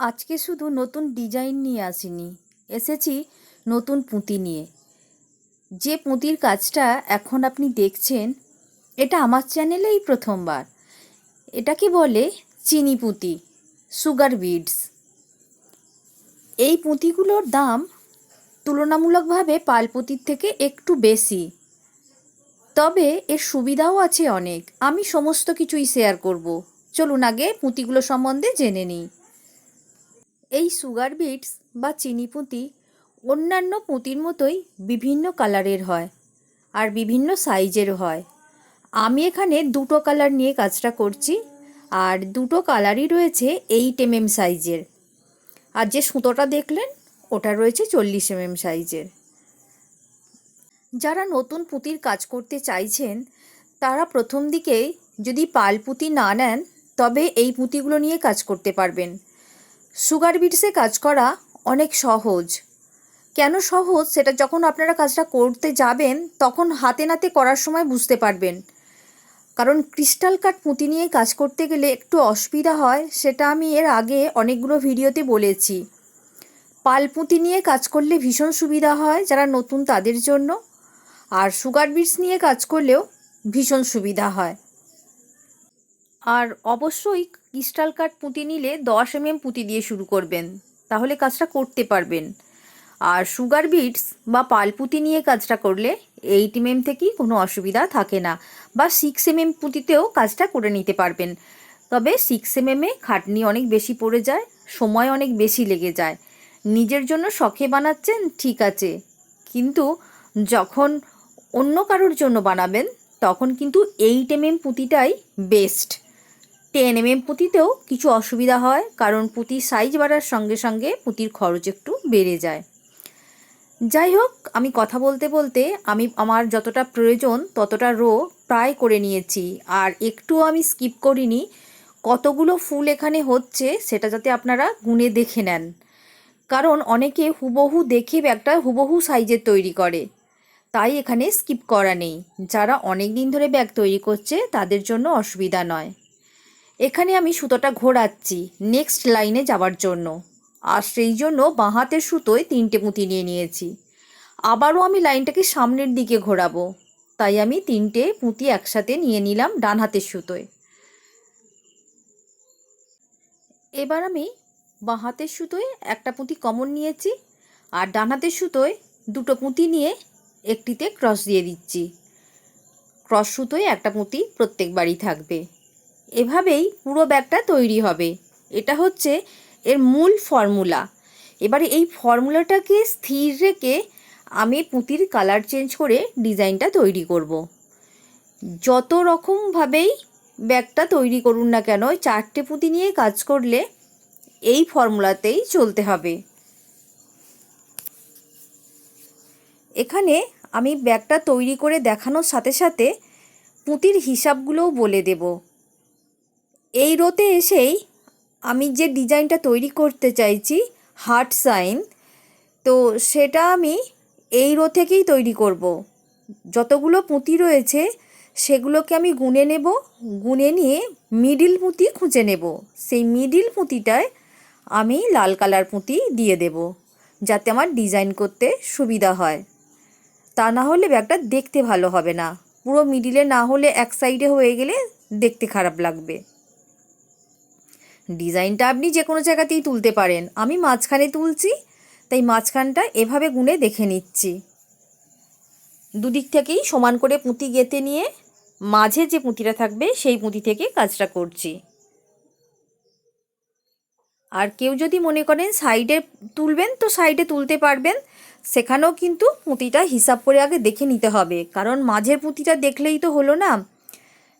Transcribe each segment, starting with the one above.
আজকে শুধু নতুন ডিজাইন নিয়ে আসিনি, এসেছি নতুন পুঁতি নিয়ে। যে পুঁতির কাজটা এখন আপনি দেখছেন, এটা আমার চ্যানেলেই প্রথমবার। এটাকে বলে? চিনি পুঁতি, সুগার বিডস। এই পুঁতিগুলোর দাম তুলনামূলকভাবে পালপুঁতির থেকে একটু বেশি। তবে এর সুবিধাও আছে অনেক। আমি সমস্ত কিছুই শেয়ার করব। চলুন আগে পুঁতিগুলো সম্বন্ধে জেনে নিই। এই সুগার বিটস বা চিনি পুঁতি অন্যান্য পুঁতির মতোই বিভিন্ন কালারের হয় আর বিভিন্ন সাইজের হয়। আমি এখানে দুটো কালার নিয়ে কাজটা করছি আর দুটো কালারই রয়েছে এইট এমএম সাইজের আর যে সুতোটা দেখলেন, ওটা রয়েছে চল্লিশ এমএম সাইজের যারা নতুন পুঁতির কাজ করতে চাইছেন, তারা প্রথম দিকেই যদি পাল পুঁতি না নেন, তবে এই পুঁতিগুলো নিয়ে কাজ করতে পারবেন। সুগার বিটসে কাজ করা অনেক সহজ। কেন সহজ? সেটা যখন আপনারা কাজটা করতে যাবেন, তখন হাতে নাতে করার সময় বুঝতে পারবেন। কারণ ক্রিস্টাল কাট পুঁতি নিয়ে কাজ করতে গেলে একটু অসুবিধা হয়, সেটা আমি এর আগে অনেকগুলো ভিডিওতে বলেছি। পাল পুঁতি নিয়ে কাজ করলে ভীষণ সুবিধা হয় যারা নতুন তাদের জন্য, আর সুগার বিটস নিয়ে কাজ করলেও ভীষণ সুবিধা হয়। আর অবশ্যই ক্রিস্টাল কাট পুঁতি নিলে দশ এমএম পুঁতি দিয়ে শুরু করবেন, তাহলে কাজটা করতে পারবেন। আর সুগার বিটস বা পালপুঁতি নিয়ে কাজটা করলে এইট এমএম থেকেই কোনো অসুবিধা থাকে না, বা সিক্স এমএম পুঁতিতেও কাজটা করে নিতে পারবেন। তবে সিক্স এমএমে খাটনি অনেক বেশি পড়ে যায়, সময় অনেক বেশি লেগে যায়। নিজের জন্য শখে বানাচ্ছেন ঠিক আছে, কিন্তু যখন অন্য কারোর জন্য বানাবেন, তখন কিন্তু এইট এমএম পুঁতিটাই বেস্ট টেন এমএম পুঁতিতেও কিছু অসুবিধা হয়, কারণ পুঁতির সাইজ বাড়ার সঙ্গে সঙ্গে পুঁতির খরচ একটু বেড়ে যায়। যাই হোক, আমি কথা বলতে বলতে আমি, আমার যতটা প্রয়োজন ততটা রো প্রায় করে নিয়েছি, আর একটুও আমি স্কিপ করিনি। কতগুলো ফুল এখানে হচ্ছে সেটা যাতে আপনারা গুনে দেখে নেন। কারণ অনেকে হুবহু দেখে ব্যাগটা হুবহু সাইজের তৈরি করে। তাই এখানে স্কিপ করা নেই। যারা অনেক দিন ধরে ব্যাগ তৈরি করছে, তাদের জন্য অসুবিধা নয়। এখানে আমি সুতোটা ঘোরাচ্ছি নেক্সট লাইনে যাওয়ার জন্য। আর সেই জন্য বাঁ হাতের সুতোয় তিনটে পুঁতি নিয়ে নিয়েছি। আবারও আমি লাইনটাকে সামনের দিকে ঘোরাবো। তাই আমি তিনটে পুঁতি একসাথে নিয়ে নিলাম ডান হাতের সুতোয়। এবার আমি বাঁ হাতের সুতোয় একটা পুঁতি কমন নিয়েছি আর ডান হাতের সুতোয় দুটো পুঁতি নিয়ে একটিতে ক্রস দিয়ে দিচ্ছি। ক্রস সুতোয় একটা পুঁতি প্রত্যেকবারই থাকবে। এভাবেই পুরো ব্যাগটা তৈরি হবে। এটা হচ্ছে এর মূল ফর্মুলা। এবারে এই ফর্মুলাটাকে স্থির রেখে আমি পুঁতির কালার চেঞ্জ করে ডিজাইনটা তৈরি করব। যত রকমভাবেই ব্যাগটা তৈরি করুন না কেন চারটে পুঁতি নিয়ে কাজ করলে এই ফর্মুলাতেই চলতে হবে। এখানে আমি ব্যাগটা তৈরি করে দেখানোর সাথে সাথে পুঁতির হিসাবগুলোও বলে দেব। এই রোতে এসেই আমি যে ডিজাইনটা তৈরি করতে চাইছি, হার্ট সাইন, তো সেটা আমি এই রো থেকেই তৈরি করব। যতগুলো পুঁতি রয়েছে, সেগুলোকে আমি গুনে নেব, গুনে নিয়ে মিডিল পুঁতি খুঁজে নেব। সেই মিডিল পুঁতিটায় আমি লাল কালার পুঁতি দিয়ে দেব, যাতে আমার ডিজাইন করতে সুবিধা হয়। তা না হলে ব্যাগটা দেখতে ভালো হবে না। পুরো মিডিলে না হলে এক সাইডে হয়ে গেলে দেখতে খারাপ লাগবে। ডিজাইনটা আপনি যে কোনো জায়গাতেই তুলতে পারেন। আমি মাঝখানে তুলছি, তাই মাঝখানটা এভাবে গুনে দেখে নিচ্ছি। দুদিক থেকেই সমান করে পুঁতি গেঁথে নিয়ে মাঝে যে পুঁতিটা থাকবে, সেই পুঁতি থেকে কাজটা করছি। আর কেউ যদি মনে করেন সাইডে তুলবেন, তো সাইডে তুলতে পারবেন। সেখানেও কিন্তু পুঁতিটা হিসাব করে আগে দেখে নিতে হবে। কারণ মাঝের পুঁতিটা দেখলেই তো হলো না।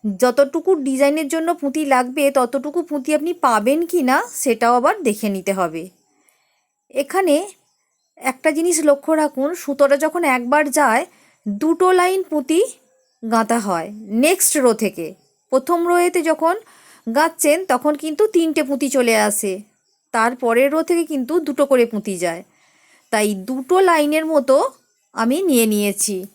যতটুকু ডিজাইনের জন্য পুঁতি লাগবে, ততটুকু পুঁতি আপনি পাবেন কি না সেটাও আবার দেখে নিতে হবে। এখানে একটা জিনিস লক্ষ্য রাখুন, সুতোটা যখন একবার যায়, দুটো লাইন পুঁতি গাঁথা হয় নেক্সট রো থেকে। প্রথম রোয়েতে যখন গাঁথছেন, তখন কিন্তু তিনটে পুঁতি চলে আসে। তারপরের রো থেকে কিন্তু দুটো করে পুঁতি যায়। তাই দুটো লাইনের মতো আমি নিয়ে নিয়েছি।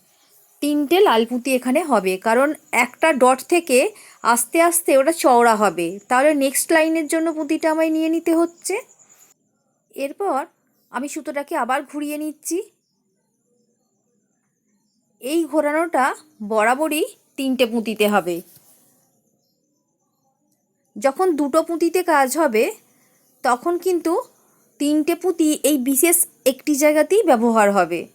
তিনটে লাল পুঁতি এখানে হবে। কারণ একটা ডট থেকে আস্তে আস্তে ওটা চওড়া হবে। তাহলে নেক্সট লাইনের জন্য পুঁতিটা আমায় নিয়ে নিতে হচ্ছে। এরপর আমি সুতোটাকে আবার ঘুরিয়ে নিচ্ছি। এই ঘোরানোটা বরাবরই তিনটে পুঁতিতে হবে। যখন দুটো পুঁতিতে কাজ হবে, তখন কিন্তু তিনটে পুঁতি এই বিশেষ একটি জায়গাতেই ব্যবহার হবে।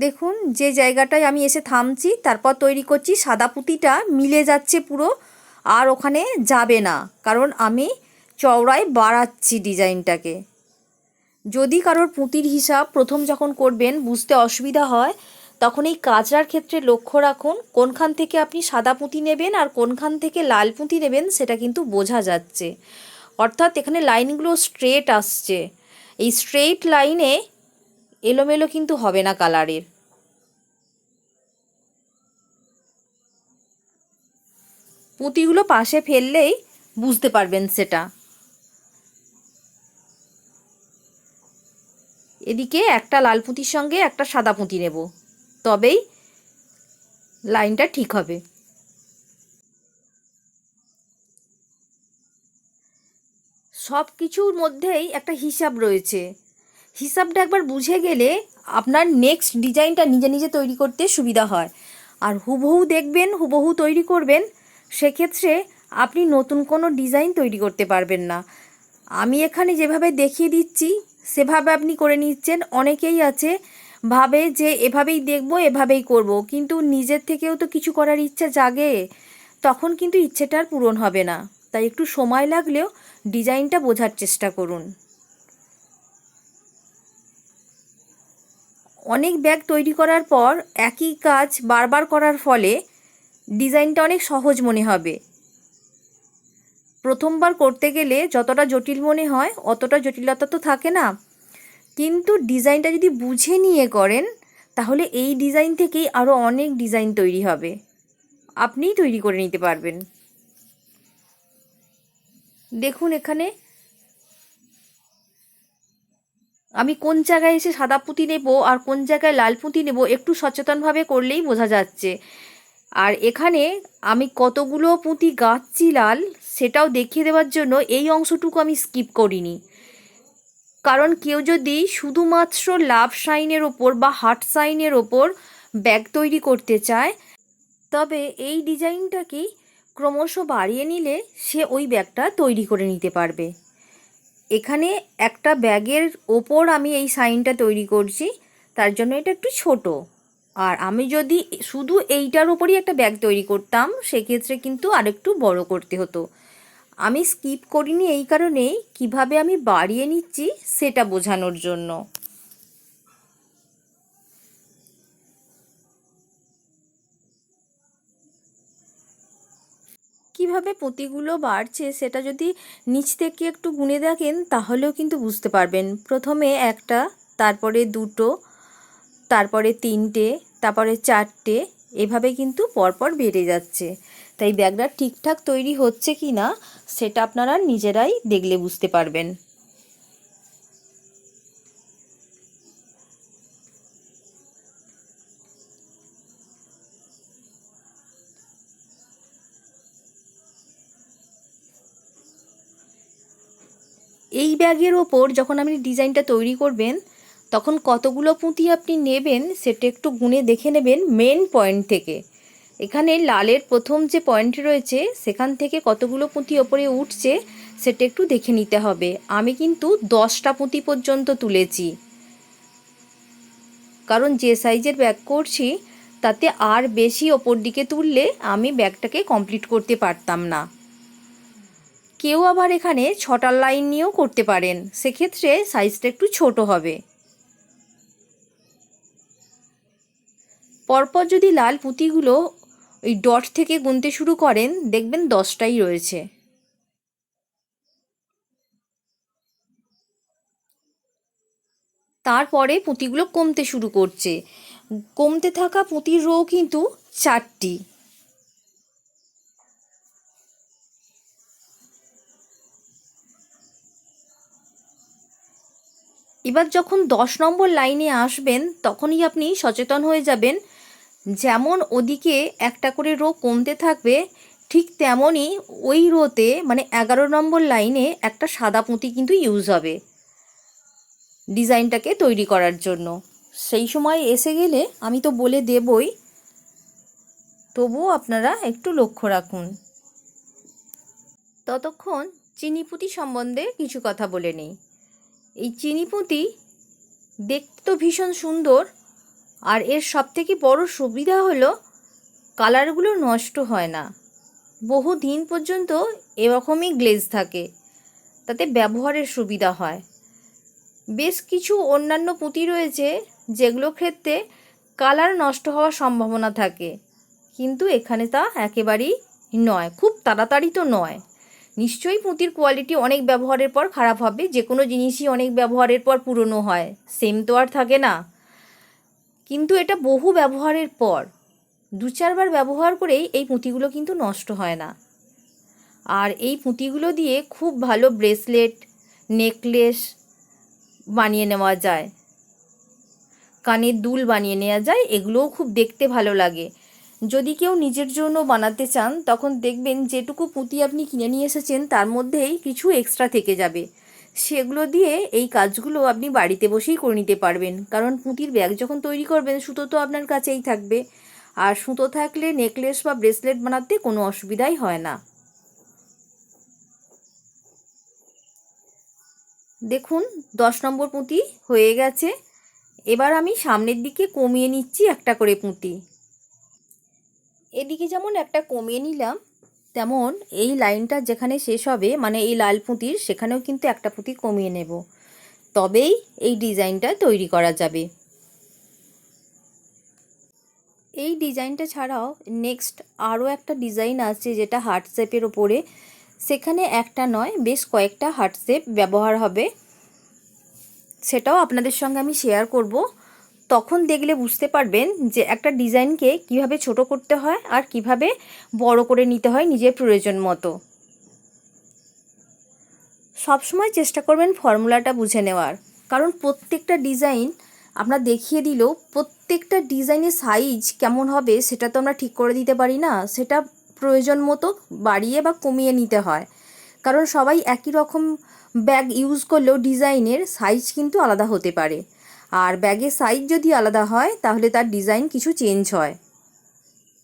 দেখুন, যে জায়গাটায় আমি এসে থামছি, তারপর তৈরি করছি, সাদা পুঁতিটা মিলে যাচ্ছে পুরো, আর ওখানে যাবে না। কারণ আমি চওড়ায় বাড়াচ্ছি ডিজাইনটাকে। যদি কারোর পুঁতির হিসাব প্রথম যখন করবেন, বুঝতে অসুবিধা হয়, তখন এই কাজরার ক্ষেত্রে লক্ষ্য রাখুন, কোনখান থেকে আপনি সাদা পুঁতি নেবেন আর কোনখান থেকে লাল পুঁতি নেবেন, সেটা কিন্তু বোঝা যাচ্ছে। অর্থাৎ এখানে লাইনগুলো স্ট্রেট আসছে। এই স্ট্রেট লাইনে এলোমেলো কিন্তু হবে না কালারের। পুঁতিগুলো পাশে ফেললেই বুঝতে পারবেন সেটা। এদিকে একটা লাল পুঁতির সঙ্গে একটা সাদা পুঁতি নেব, তবেই লাইনটা ঠিক হবে। সব কিছুর মধ্যেই একটা হিসাব রয়েছে। হিসাবটা একবার বুঝে গেলে আপনার নেক্সট ডিজাইনটা নিজে নিজে তৈরি করতে সুবিধা হয়। আর হুবহু দেখবেন, হুবহু তৈরি করবেন, সেক্ষেত্রে আপনি নতুন কোনো ডিজাইন তৈরি করতে পারবেন না। আমি এখানে যেভাবে দেখিয়ে দিচ্ছি, সেভাবে আপনি করে নিচ্ছেন। অনেকেই আছে, ভাবে যে এভাবেই দেখব, এভাবেই করব। কিন্তু নিজের থেকেও তো কিছু করার ইচ্ছা জাগে, তখন কিন্তু ইচ্ছেটার পূরণ হবে না। তাই একটু সময় লাগলেও ডিজাইনটা বোঝার চেষ্টা করুন। অনেক ব্যাগ তৈরি করার পর একই কাজ বারবার করার ফলে ডিজাইনটা অনেক সহজ মনে হবে। প্রথমবার করতে গেলে যতটা জটিল মনে হয়, অতটা জটিলতা তো থাকে না। কিন্তু ডিজাইনটা যদি বুঝে নিয়ে করেন, তাহলে এই ডিজাইন থেকেই আরও অনেক ডিজাইন তৈরি হবে। আপনিই তৈরি করে নিতে পারবেন। দেখুন এখানে আমি কোন জায়গায় এসে সাদা পুঁতি নেব আর কোন জায়গায় লাল পুঁতি নেব একটু সচেতনভাবে করলেই বোঝা যাচ্ছে। আর এখানে আমি কতগুলো পুঁতি গাচ্ছি লাল, সেটাও দেখিয়ে দেওয়ার জন্য এই অংশটুকু আমি স্কিপ করিনি। কারণ কেউ যদি শুধুমাত্র লাভ সাইনের ওপর বা হার্ট সাইনের ওপর ব্যাগ তৈরি করতে চায়, তবে এই ডিজাইনটাকেই ক্রমশ বাড়িয়ে নিলে সে ওই ব্যাগটা তৈরি করে নিতে পারবে। এখানে একটা ব্যাগের ওপর আমি এই সাইনটা তৈরি করছি, তার জন্য এটা একটু ছোট। আর আমি যদি শুধু এইটার ওপরই একটা ব্যাগ তৈরি করতাম, সেক্ষেত্রে কিন্তু আরেকটু বড় করতে হতো। আমি স্কিপ করিনি এই কারণেই কীভাবে আমি বাড়িয়ে নিচ্ছি, সেটা বোঝানোর জন্য। কীভাবে পুঁতিগুলো বাড়ছে সেটা যদি নিচ থেকে একটু গুনে দেখেন, তাহলেও কিন্তু বুঝতে পারবেন। প্রথমে একটা, তারপরে দুটো, তারপরে তিনটে, তারপরে চারটে, এভাবে কিন্তু পরপর বেড়ে যাচ্ছে। তাই ব্যাগটা ঠিকঠাক তৈরি হচ্ছে কি না সেটা আপনারা নিজেরাই দেখলে বুঝতে পারবেন। ব্যাগের ওপর যখন আপনি ডিজাইনটা তৈরি করবেন, তখন কতগুলো পুঁতি আপনি নেবেন সেটা একটু গুনে দেখে নেবেন মেন পয়েন্ট থেকে। এখানে লালের প্রথম যে পয়েন্ট রয়েছে, সেখান থেকে কতগুলো পুঁতি ওপরে উঠছে, সেটা একটু দেখে নিতে হবে। আমি কিন্তু দশটা পুঁতি পর্যন্ত তুলেছি। কারণ যে সাইজের ব্যাগ করছি, তাতে আর বেশি ওপর দিকে তুললে আমি ব্যাগটাকে কমপ্লিট করতে পারতাম না। কেউ আবার এখানে ছটার লাইন নিয়েও করতে পারেন। সেক্ষেত্রে সাইজটা একটু ছোট হবে। পরপর যদি লাল পুঁতিগুলো ওই ডট থেকে গুনতে শুরু করেন, দেখবেন দশটাই রয়েছে। তারপরে পুঁতিগুলো কমতে শুরু করছে। কমতে থাকা পুঁতির রো কিন্তু চারটি। এবার যখন দশ নম্বর লাইনে আসবেন, তখনই আপনি সচেতন হয়ে যাবেন। যেমন ওদিকে একটা করে রো কমতে থাকবে, ঠিক তেমনই ওই রোতে মানে এগারো নম্বর লাইনে একটা সাদা পুঁতি কিন্তু ইউজ হবে ডিজাইনটাকে তৈরি করার জন্য। সেই সময় এসে গেলে আমি তো বলে দেবই, তবুও আপনারা একটু লক্ষ্য রাখুন। ততক্ষণ চিনিপুঁতি সম্বন্ধে কিছু কথা বলে নেই। এই চিনিপুঁতি দেখতে তো ভীষণ সুন্দর। আর এর সবথেকে বড় সুবিধা হলো, কালারগুলো নষ্ট হয় না। বহু দিন পর্যন্ত এরকমই গ্লেজ থাকে, তাতে ব্যবহারের সুবিধা হয়। বেশ কিছু অন্যান্য পুঁতি রয়েছে, যেগুলো ক্ষেত্রে কালার নষ্ট হওয়ার সম্ভাবনা থাকে। কিন্তু এখানে তা একেবারেই নয়, খুব তাড়াতাড়ি তো নয়। নিশ্চয়ই পুঁতির কোয়ালিটি অনেক ব্যবহারের পর খারাপ হবে যে কোনো জিনিসই অনেক ব্যবহারের পর পুরনো হয় সেম তো আর থাকে না। কিন্তু এটা বহু ব্যবহারের পর, দু চারবার ব্যবহার করেই এই পুঁতিগুলো কিন্তু নষ্ট হয় না। আর এই পুঁতিগুলো দিয়ে খুব ভালো ব্রেসলেট, নেকলেস বানিয়ে নেওয়া যায়, কানের দুল বানিয়ে নেওয়া যায়, এগুলোও খুব দেখতে ভালো লাগে। যদি কেউ নিজের জন্য বানাতে চান, তখন দেখবেন যেটুকু পুঁতি আপনি কিনে নিয়ে এসেছেন, তার মধ্যেই কিছু এক্সট্রা থেকে যাবে। সেগুলো দিয়ে এই কাজগুলো আপনি বাড়িতে বসেই করে নিতে পারবেন। কারণ পুঁতির ব্যাগ যখন তৈরি করবেন, সুতো তো আপনার কাছেই থাকবে। আর সুতো থাকলে নেকলেস বা ব্রেসলেট বানাতে কোনো অসুবিধাই হয় না। দেখুন, দশ নম্বর পুঁতি হয়ে গেছে। এবার আমি সামনের দিকে কমিয়ে নিচ্ছি একটা করে পুঁতি। এদিকে যেমন একটা কমিয়ে নিলাম, তেমন এই লাইনটা যেখানে শেষ হবে মানে এই লাল পুঁতির, সেখানেও কিন্তু একটা পুঁতি কমিয়ে নেব। তবেই এই ডিজাইনটা তৈরি করা যাবে। এই ডিজাইনটা ছাড়াও নেক্সট আরও একটা ডিজাইন আছে যেটা হার্ট শেপের ওপরে। সেখানে একটা নয়, বেশ কয়েকটা হার্ট শেপ ব্যবহার হবে। সেটাও আপনাদের সঙ্গে আমি শেয়ার করব। তখন দেখলে বুঝতে পারবেন যে একটা ডিজাইনকে কীভাবে ছোট করতে হয় আর কীভাবে বড় করে নিতে হয় নিজের প্রয়োজন মতো। সবসময় চেষ্টা করবেন ফর্মুলাটা বুঝে নেওয়ার। কারণ প্রত্যেকটা ডিজাইন আমরা দেখিয়ে দিলেও প্রত্যেকটা ডিজাইনের সাইজ কেমন হবে সেটা তো আমরা ঠিক করে দিতে পারি না। সেটা প্রয়োজন মতো বাড়িয়ে বা কমিয়ে নিতে হয়। কারণ সবাই একই রকম ব্যাগ ইউজ করলেও ডিজাইনের সাইজ কিন্তু আলাদা হতে পারে। আর ব্যাগের সাইজ যদি আলাদা হয়, তাহলে তার ডিজাইন কিছু চেঞ্জ হয়।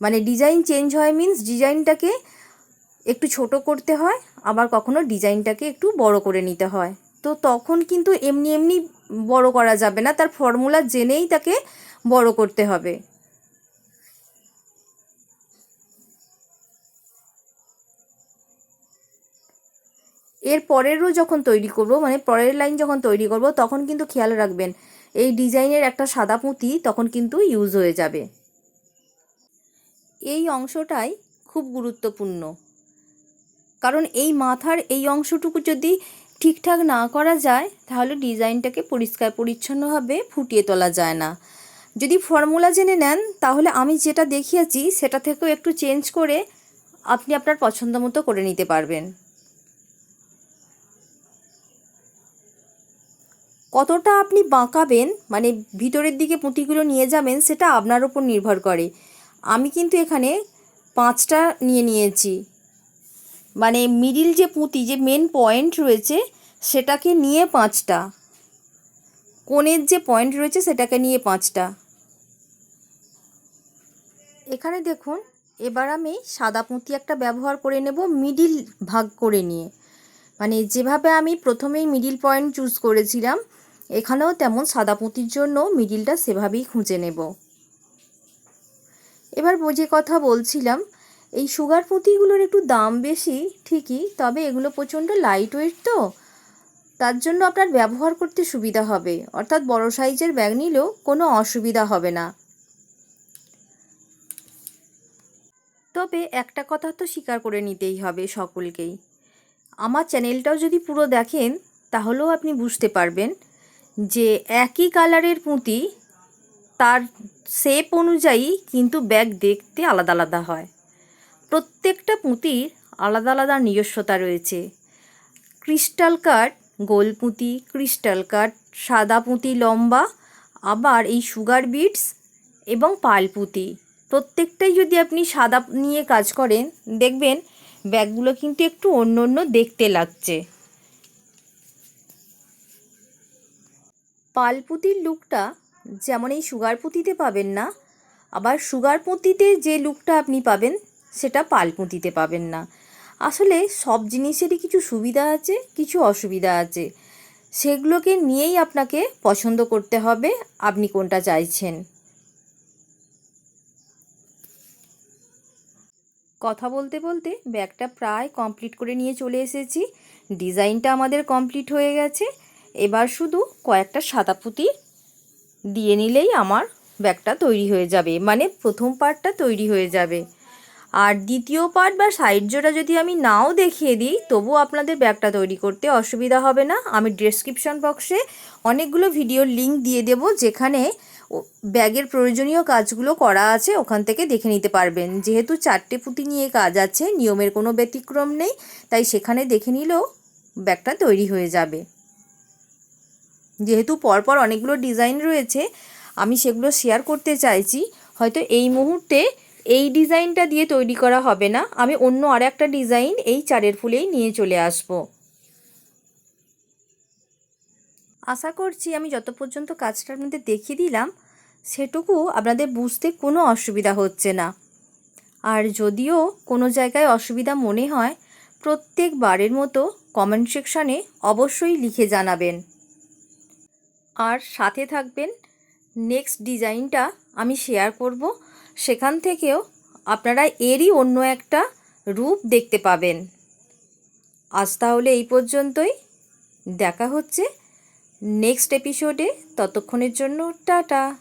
মানে ডিজাইন চেঞ্জ হয় মিন্স ডিজাইনটাকে একটু ছোট করতে হয়, আবার কখনো ডিজাইনটাকে একটু বড় করে নিতে হয়। তো তখন কিন্তু এমনি এমনি বড় করা যাবে না, তার ফর্মুলা জেনেই তাকে বড় করতে হবে। এর পরেরও যখন তৈরি করব মানে পরের লাইন যখন তৈরি করব, তখন কিন্তু খেয়াল রাখবেন এই ডিজাইনের একটা সাদা পুঁতি তখন কিন্তু ইউজ হয়ে যাবে। এই অংশটাই খুব গুরুত্বপূর্ণ। কারণ এই মাথার এই অংশটুকু যদি ঠিকঠাক না করা যায়, তাহলে ডিজাইনটাকে পরিষ্কার পরিচ্ছন্নভাবে ফুটিয়ে তোলা যায় না। যদি ফর্মুলা জেনে নেন, তাহলে আমি যেটা দেখিয়েছি, সেটা থেকেও একটু চেঞ্জ করে আপনি আপনার পছন্দ মতো করে নিতে পারবেন। কতটা আপনি বাঁকাবেন মানে ভিতরের দিকে পুঁতিগুলো নিয়ে যাবেন, সেটা আপনার ওপর নির্ভর করে। আমি কিন্তু এখানে পাঁচটা নিয়ে নিয়েছি। মানে মিডিল যে পুঁতি, যে মেন পয়েন্ট রয়েছে, সেটাকে নিয়ে পাঁচটা। কোণের যে পয়েন্ট রয়েছে, সেটাকে নিয়ে পাঁচটা। এখানে দেখুন, এবার আমি সাদা পুঁতি একটা ব্যবহার করে নেব মিডিল ভাগ করে নিয়ে। মানে যেভাবে আমি প্রথমেই মিডিল পয়েন্ট চুজ করেছিলাম এখানেও তেমন সাদা পুঁতির জন্য মিডিলটা সেভাবেই খুঁজে নেব। এবার যে কথা বলছিলাম, এই সুগার পুঁতিগুলোর একটু দাম বেশি, ঠিকই, তবে এগুলো প্রচণ্ড লাইট ওয়েট তো। তার জন্য আপনার ব্যবহার করতে সুবিধা হবে, অর্থাৎ বড় সাইজের ব্যাগ নিলেও কোনো অসুবিধা হবে না। তবে একটা কথা তো স্বীকার করে নিতেই হবে সকলকেই। আমার চ্যানেলটাও যদি পুরো দেখেন, তাহলেও আপনি বুঝতে পারবেন যে একই কালারের পুঁতি তার শেপ অনুযায়ী কিন্তু ব্যাগ দেখতে আলাদা আলাদা হয়। প্রত্যেকটা পুঁতির আলাদা আলাদা নিজস্বতা রয়েছে। ক্রিস্টাল কাট গোল পুঁতি ক্রিস্টাল কাট সাদা পুঁতি লম্বা, আবার এই সুগার বিটস এবং পাল পুঁতি। প্রত্যেকটাই যদি আপনি সাদা নিয়ে কাজ করেন, দেখবেন ব্যাগগুলো কিন্তু একটু অন্য অন্য দেখতে লাগছে। পালপুতির লুকটা যেমন এই সুগার পুঁতিতে পাবেন না, আবার সুগার পুঁতিতে যে লুকটা আপনি পাবেন সেটা পালপুঁতিতে পাবেন না। আসলে সব জিনিসেরই কিছু সুবিধা আছে, কিছু অসুবিধা আছে। সেগুলোকে নিয়েই আপনাকে পছন্দ করতে হবে, আপনি কোনটা চাইছেন। কথা বলতে বলতে ব্যাগটা প্রায় কমপ্লিট করে নিয়ে চলে এসেছি। ডিজাইনটা আমাদের কমপ্লিট হয়ে গেছে। এবার শুধু কয়েকটা সাদা পুঁতি দিয়ে নিলেই আমার ব্যাগটা তৈরি হয়ে যাবে মানে প্রথম পার্টটা তৈরি হয়ে যাবে। আর দ্বিতীয় পার্ট বা সাইড জোড়া যদি আমি নাও দেখিয়ে দিই, তবু আপনাদের ব্যাগটা তৈরি করতে অসুবিধা হবে না। আমি ডেসক্রিপশন বক্সে অনেকগুলো ভিডিওর লিঙ্ক দিয়ে দেব, যেখানে ব্যাগের প্রয়োজনীয় কাজগুলো করা আছে, ওখান থেকে দেখে নিতে পারবেন। যেহেতু চারটে পুঁতি নিয়ে কাজ আছে, নিয়মের কোনো ব্যতিক্রম নেই, তাই সেখানে দেখে নিলেও ব্যাগটা তৈরি হয়ে যাবে। যেহেতু পরপর অনেকগুলো ডিজাইন রয়েছে, আমি সেগুলো শেয়ার করতে চাইছি। হয়তো এই মুহূর্তে এই ডিজাইনটা দিয়ে তৈরি করা হবে না। আমি অন্য আর একটা ডিজাইন এই চারের ফুলেই নিয়ে চলে আসব। আশা করছি আমি যত পর্যন্ত কাজটা আপনাদের দেখিয়ে দিলাম, সেটুকু আপনাদের বুঝতে কোনো অসুবিধা হচ্ছে না। আর যদিও কোনো জায়গায় অসুবিধা মনে হয়, প্রত্যেকবারের মতো কমেন্ট সেকশানে অবশ্যই লিখে জানাবেন। আর সাথে থাকবেন নেক্সট ডিজাইনটা আমি শেয়ার করব। সেখান থেকেও আপনারা এরই অন্য একটা রূপ দেখতে পাবেন। আজ তাহলে এই পর্যন্তই। দেখা হচ্ছে নেক্সট এপিসোডে ততক্ষণের জন্য টাটা।